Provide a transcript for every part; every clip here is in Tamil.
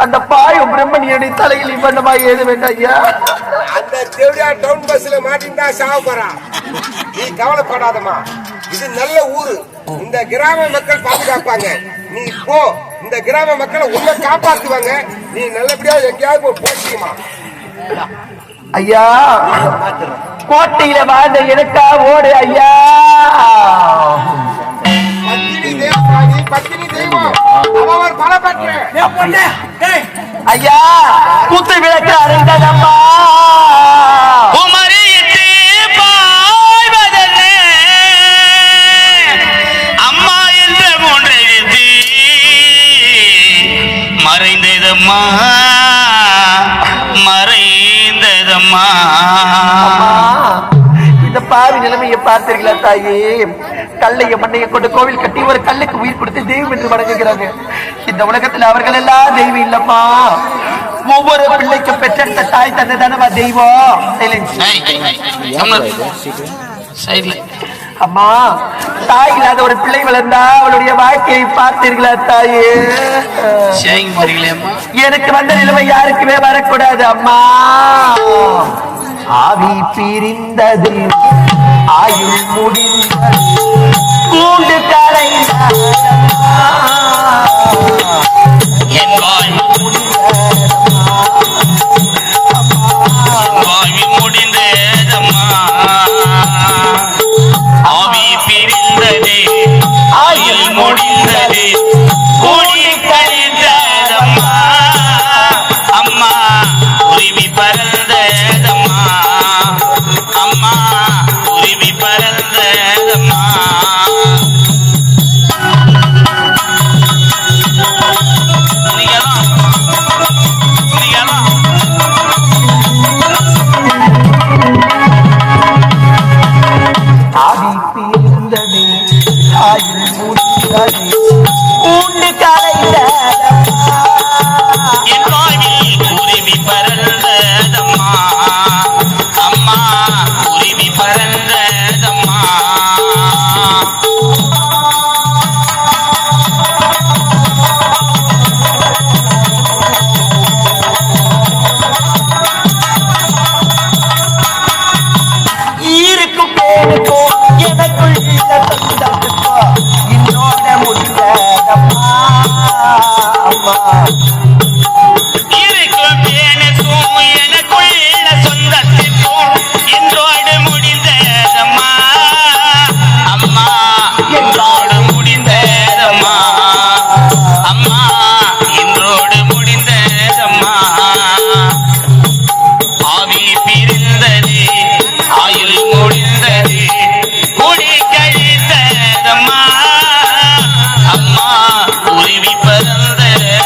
அந்த பாயும் பிரம்மணியனுடைய தலையில் இவ்வண்ணமாக எழுத வேண்டாம் ஐயா அந்த தேவடியா டவுன் பஸ்ல மாட்டின்டா சாவ போறான் நீ கவலைப்படாதம்மா. இது நல்ல ஊரு. இந்த கிராம மக்கள் பாதுகாப்பாங்க. நீ போ. இந்த கிராம மக்களை உன்னை காப்பாத்துவாங்க. நீ நல்லபடியா எங்கேயாவது போச்சுமா ஐயா கோட்டையில வாழ்ந்த எனக்கா ஓடு ஐயா. ஐயா குத்து விளக்கு மூன்றெழுத்து மறைந்ததம்மா. மறைந்ததம்மா. இந்த பாவி நிலைமையை பார்த்தீர்களா தாயே? கல்லைய மண்ணைய கொண்டு கோவில் கட்டி ஒரு கல்லுக்கு உயிர் கொடுத்து தெய்வம் என்று வணங்குகிறாங்க. இந்த உலகத்துல அவர்கள் எல்லாம் தெய்வம் இல்லம்மா. ஒவ்வொரு பிள்ளைக்கும் பெற்றெடுத்த தாய் தந்தை தானவா தெய்வம் அம்மா தாய் இல்லாத ஒரு பிள்ளை வளர்ந்தா அவளுடைய வாழ்க்கையை பார்த்தீர்களா தாயே? எனக்கு வந்த நிலைமை யாருக்குமே வரக்கூடாது அம்மா. ஆவி பிரிந்தது ஆயுள் முடிந்தது கூண்டு கரைந்ததம்மா. ஆயுள் முடிந்தது கூண்டு கரைந்ததம்மா. என் வாழ்வில் உருவி பறந்ததம்மா அம்மா அம்மா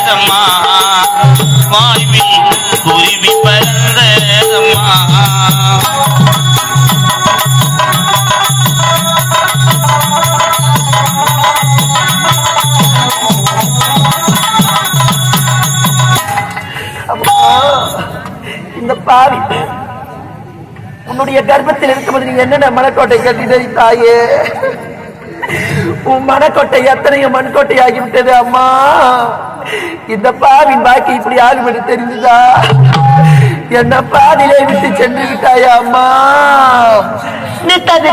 பறந்ததம்மா வாழ்வில் குருவி பறந்ததம்மா இந்த பாவி. உன்னுடைய கர்ப்பத்தில் இருக்கும்போது நீ என்னென்ன மனக்கோட்டை கட்டினதை தாயே உன் மனக்கோட்டை எத்தனையோ மண்கோட்டை ஆகிவிட்டது அம்மா. இந்த பாவின் பாக்கி இப்படி ஆகும் என்று தெரிஞ்சுதா என்ன பாதிலே விட்டு சென்று விட்டாயா அம்மா நித்தது